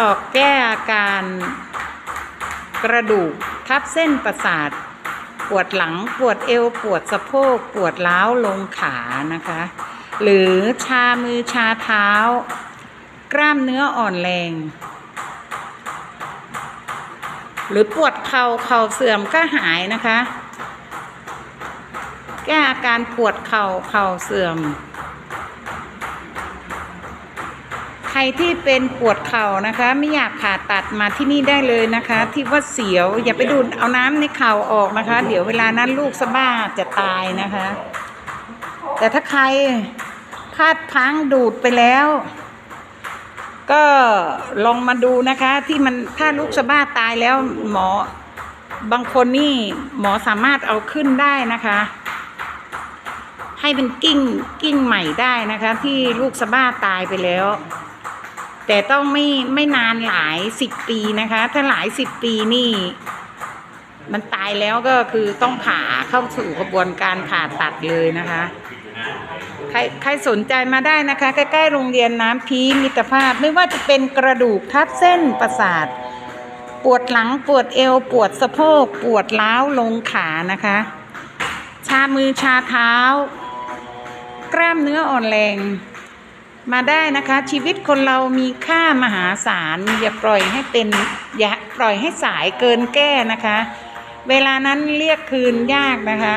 ต่อแก้อาการกระดูกทับเส้นประสาท ปวดหลังปวดเอวปวดสะโพกปวดล้าวลงขานะคะ หรือชามือชาเท้า กล้ามเนื้ออ่อนแรง หรือปวดเข่าเข่าเสื่อมก็หายนะคะ แก้อาการปวดเข่าเข่าเสื่อม รที่เป็นปวดเข่านะคะ ไม่อยากผ่าตัดมาที่นี่ได้เลยนะคะ ที่ว่าเสียวอย่าไปดูดเอาน้ำในเข่าออกนะคะ เดี๋ยวเวลานั้นลูกสะบ้าจะตายนะคะ แต่ถ้าใครพลาดพลั้งดูดไปแล้ว ก็ลองมาดูนะคะ ที่มันถ้าลูกสะบ้าตายแล้วหมอบางคนนี่หมอสามารถเอาขึ้นได้นะคะ ให้เป็นกิ้งกิ้งใหม่ได้นะคะ ที่ลูกสะบ้าตายไปแล้ว แต่ต้องไม่ไม่นานหลายสิบปีนะคะ ถ้าหลายสิบปีนี่ มันตายแล้วก็คือต้องผ่าเข้าสู่กระบวนการผ่าตัดเลยนะคะ ใครใครสนใจมาได้นะคะ ใกล้ๆโรงเรียนน้ำพีมิตรภาพ ไม่ว่าจะเป็นกระดูกทับเส้นประสาท ปวดหลังปวดเอว ปวดสะโพก ปวดล้าวลงขานะคะ ชามือชาเท้ากล้ามเนื้ออ่อนแรง มาได้นะคะ ชีวิตคนเรามีค่ามหาศาลอย่าปล่อยให้เป็นอย่าปล่อยให้สายเกินแก้นะคะ เวลานั้นเรียกคืนยากนะคะ